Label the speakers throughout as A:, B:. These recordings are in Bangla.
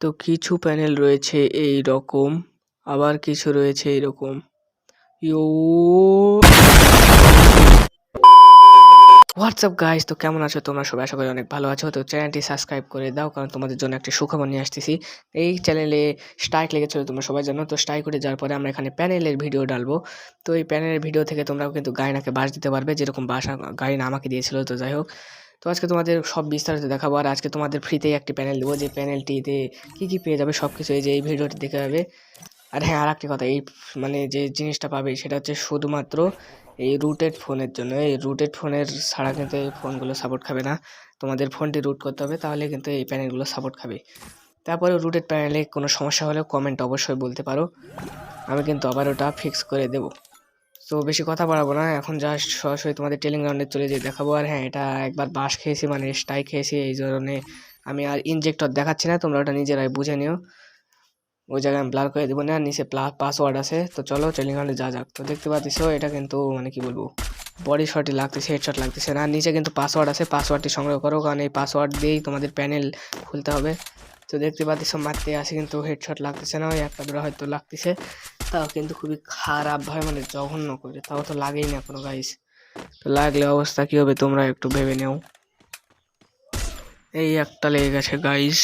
A: তো কিছু প্যানেল রয়েছে এই রকম আবার কিছু রয়েছে এরকম। ইউ হোয়াটসঅ্যাপ গাইস তো কেমন আছো তোমরা? সবাই আশা করি অনেক ভালো আছো। তো চ্যানেলটি সাবস্ক্রাইব করে দাও, কারণ তোমাদের জন্য একটা সুখবর নিয়ে আসতেছি। এই চ্যানেলে স্ট্রাইক লেগেছিল তোমরা সবাই জানো, তো স্ট্রাইক করে যাওয়ার পরে আমরা এখানে প্যানেলের ভিডিও ডালবো তো এই প্যানেলের ভিডিও থেকে তোমরাও কিন্তু গায়নাকে বাস দিতে পারবে, যেরকম বাসা গায়না আমাকে দিয়েছিল, তো যাই হোক। তো আজকে তোমাদের সব বিস্তারিত দেখাবো। আর আজকে তোমাদের ফ্রিতেই একটি প্যানেল দেবো। যে প্যানেলটিতে কী কী পেয়ে যাবে সব কিছু এই যে এই ভিডিওটি দেখে যাবে। আর হ্যাঁ আর একটি কথা, এই মানে যে জিনিসটা পাবে সেটা হচ্ছে শুধুমাত্র এই রুটেড ফোনের জন্য। এই রুটেড ফোনের ছাড়া কিন্তু এই ফোনগুলো সাপোর্ট খাবে না। তোমাদের ফোনটি রুট করতে হবে, তাহলে কিন্তু এই প্যানেলগুলো সাপোর্ট খাবে। তারপরে রুটেড প্যানেলে কোনো সমস্যা হলে কমেন্ট অবশ্যই বলতে পারো। আমি কিন্তু আবার ওটা ফিক্স করে দেবো। তো বেশি কথা বাড়াবো না। এখন জাস্ট সরাসরি তোমাদের টেলিগ্রাউন্ডে চলে যেয়ে দেখাবো। আর হ্যাঁ এটা একবার বাস খেয়েছি মানে স্টাই খেয়েছি, এই জন্য আমি আর ইনজেক্টর দেখাচ্ছি না, তোমরা ওটা নিজেরাই বুঝে নিও। ওই জায়গায় আমি ব্লার করে দেবো না, নিচে পাসওয়ার্ড আছে। তো চলো টেলিগ্রামে যা যাক। তো দেখতে পাচ্ছ, এটা কিন্তু মানে কি বলব বডি শটই লাগতেছে হেডশট লাগতেছে না। নিচে কিন্তু পাসওয়ার্ড আছে পাসওয়ার্ডটি সংগ্রহ করো, কারণ এই পাসওয়ার্ড দিয়েই তোমাদের প্যানেল খুলতে হবে। তো দেখতে পাচ্ছ, মারতে আসে কিন্তু হেডশট লাগতেছে না, ওই একটা হয়তো লাগতেছে। তাও কিন্তু খুবই খারাপ ভাবে মানে জঘন্য করে। তাও তো লাগেই না কোনো গাইস তো লাগলে অবস্থা কী হবে তোমরা একটু ভেবে নেও। এই একটা লেগে গেছে গাইস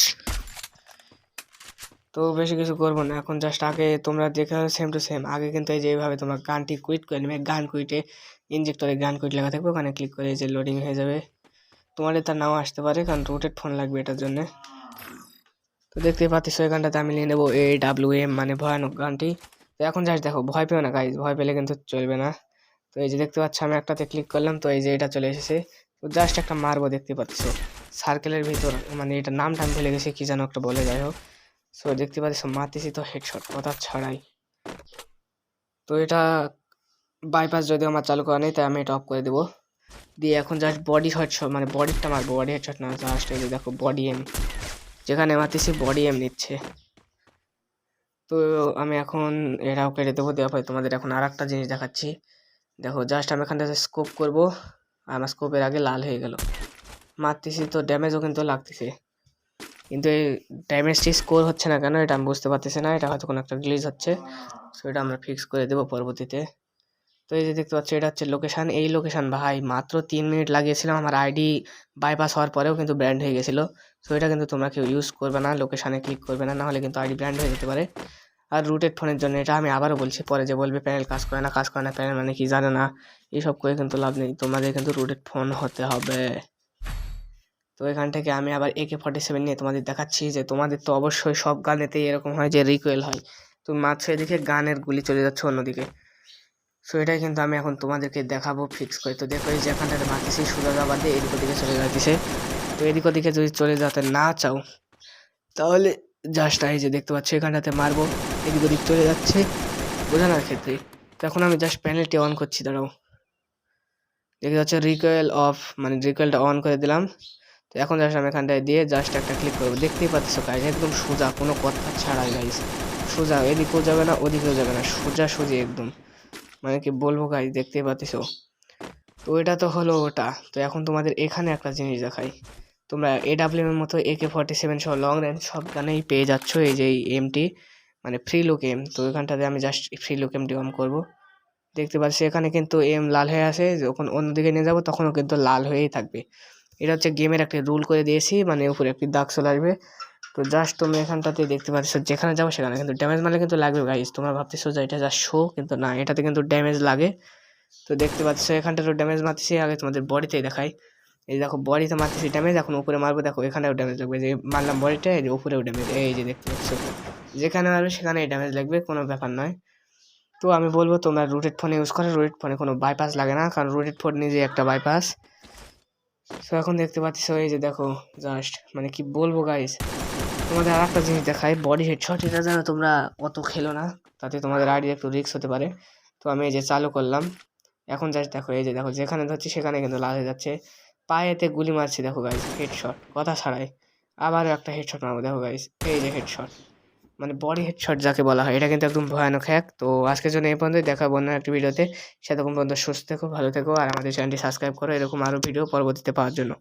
A: তো বেশি কিছু করব না, এখন জাস্ট আগে তোমরা দেখে সেম টু সেম আগে কিন্তু এই যে এইভাবে তোমরা গানটি কুইট করে নেবে, গান কুইটে ইনজেক্টরে গান কুইট লেখা থাকবে, ওখানে ক্লিক করে যে লোডিং হয়ে যাবে। তোমাদের তার নাও আসতে পারে, কারণ রোটেড ফোন লাগবে এটার জন্য। তো দেখতে পাচ্ছ, এই গানটাতে আমি নিয়ে নেব এ ডাব্লিউ এম মানে ভয়ানক গানটি। এখন জাস্ট দেখো, ভয় পেও না গাইজ ভয় পেলে কিন্তু চলবে না। তো এই যে দেখতে পাচ্ছ, আমি একটাতে ক্লিক করলাম, তো এই যে এটা চলে এসেছে। তো জাস্ট একটা মারবো দেখতে পাচ্ছ। সার্কেলের ভিতর মানে এটা নামটা আমি ভুলে গেছি, কি যেন একটা বলে, যাই হোক। সো দেখতে পাচ্ছ, মারতেছি তো হেডশট কথা ছাড়াই। তো এটা বাইপাস যদি আমার চালু করা নেই, তাই আমি এটা অফ করে দেবো। দিয়ে এখন জাস্ট বডি হেডশট মানে বডিটা মারবো বডি হেডশট না, জাস্ট এই দেখো বডি এম যেখানে মারতেছি বডি এম নিচ্ছে। তো আমি এখন এটাও কেটে দেবো। দেওয়া পরে তোমাদের এখন আর একটা জিনিস দেখাচ্ছি। দেখো জাস্ট আমি এখান থেকে স্কোপ করব। আমার স্কোপের আগে লাল হয়ে গেল। মারতেছি তো ড্যামেজও কিন্তু লাগতেছে। কিন্তু এই ড্যামেজটি স্কোর হচ্ছে না কেন, এটা আমি বুঝতে পারতেছি না। এটা হয়তো কোনো একটা গ্লিজ হচ্ছে। সো এটা আমরা ফিক্স করে দেবো পরবর্তীতে। তো এই যে দেখতে পাচ্ছি, এটা হচ্ছে লোকেশান এই লোকেশান ভাই, মাত্র তিন মিনিট লাগিয়েছিলাম। আমার আইডি বাইপাস হওয়ার পরেও কিন্তু ব্র্যান্ড হয়ে গেছিল। সো এটা কিন্তু তোমরা কেউ ইউজ করবে না। লোকেশানে ক্লিক করবে না। নাহলে কিন্তু আইডি ব্র্যান্ড হয়ে যেতে পারে। আর রুটেড ফোনের জন্য, এটা আমি আবারও বলছি পরে যে বলবে প্যানেল কাজ করে না, কাজ করে না প্যানেল মানে কি জানে না। এইসব করে কিন্তু লাভ নেই, তোমাদের কিন্তু রুটেড ফোন হতে হবে। তো এখান থেকে আমি আবার একে ফর্টি সেভেন নিয়ে তোমাদের দেখাচ্ছি যে তোমাদের তো অবশ্যই সব গানেতেই এরকম হয় যে রিকোয়েল হয়। তুমি মাত্র এদিকে গানের গুলি চলে যাচ্ছে অন্যদিকে। সো এটাই কিন্তু আমি এখন তোমাদেরকে দেখাবো ফিক্স করে। তো দেখো যে এখানটাতে মারতেছি সুজাদাবাদ দিয়ে এদিক ওদিকে চলে যাচ্ছে। তো এদিক ওদিকে যদি চলে যেতে না চাও, তাহলে জাস্ট এই যে দেখতে পাচ্ছি এখানটাতে মারবো। এদিক ওদিক চলে যাচ্ছে। বোঝানোর ক্ষেত্রে তো এখন আমি জাস্ট প্যানেলটি অন করছি, দাঁড়াও। দেখতে যাচ্ছে রিকোয়েল অফ মানে রিকোয়েলটা অন করে দিলাম। তো এখন জাস্ট আমি এখানটায় দিয়ে জাস্ট একটা ক্লিক করব। দেখতেই পাচ্ছ গাইজ একদম সোজা, কোনো কথা ছাড়াই গাইজ সোজা এদিকেও যাবে না, ওদিকেও যাবে না, সোজা সোজা একদম। মানে কি বলব গাইজ দেখতেই পাচ্ছ? তো এটা তো হলো ওটা। তো এখন তোমাদের এখানে একটা জিনিস দেখাই। তোমরা এ ডাব্লিউ এর মতো একে ফর্টি সেভেন সহ লং রেঞ্জ সব গানেই পেয়ে যাচ্ছ এই যে এই এমটি মানে ফ্রি লুক এম তো এখানটাতে আমি just free look MT on করব। দেখতে পাচ্ছি এখানে কিন্তু এম লাল হয়ে আছে যখন অন্যদিকে নিয়ে যাব, তখনও কিন্তু লাল হয়েই থাকবে। এটা হচ্ছে গেমের একটা রুল করে দিয়েছি মানে উপরে একটি দাগ চলে আসবে। তো জাস্ট তুমি এখানটাতে দেখতে পাচ্ছ, যেখানে যাব সেখানে কিন্তু ড্যামেজ মারলে কিন্তু লাগবে গাইজ তোমরা ভাবতেছো যে এটা যা শো কিন্তু না, এটাতে কিন্তু ড্যামেজ লাগে। তো দেখতে পাচ্ছ এখানটা তো ড্যামেজ মারতেছি, আগে তোমাদের বডিতেই দেখাই। এই দেখো, বডিতে মারতেছি ড্যামেজ এখন উপরে মারবো, দেখো, এখানেও ড্যামেজ লাগবে। যে মারলাম বডিটা এই যে উপরেও ড্যামেজ এই যে দেখতে পাচ্ছ। যেখানে মারবে সেখানে ড্যামেজ লাগবে, কোনো ব্যাপার নয়। তো আমি বলব তোমরা রুটেড ফোন ইউজ করো রুটেড ফোনে কোনো বাইপাস লাগে না, কারণ রুটেড ফোন নিজে একটা বাইপাস সো এখন দেখতে পাচ্ছি, এই যে দেখো জাস্ট মানে কি বলব গাইস তোমাদের আর একটা জিনিস দেখায় বডি হেডশট এটা যেন তোমরা অত খেলো না, তাতে তোমাদের আইডি একটু রিক্স হতে পারে। তো আমি এই যে চালু করলাম, এখন জাস্ট দেখো, এই যে দেখো, যেখানে ধরছি সেখানে কিন্তু লাল হয়ে যাচ্ছে। পায়েতে গুলি মারছি, দেখো গাইস হেডশট কথা ছাড়াই। আবারও একটা হেডশট মারবো, দেখো গাইস এই যে হেডশট মানে বডি হেডশট যাকে বলা হয়, এটা কিন্তু একদম ভয়ানক হ্যাক তো আজকের জন্য এই পর্যন্ত দেখা অন্য একটি ভিডিওতে সেরকম পর্যন্ত সুস্থ থেকো, ভালো থেকো, আর আমাদের চ্যানেলটি সাবস্ক্রাইব করো, এরকম আরও ভিডিও পরবর্তীতে পাওয়ার জন্য।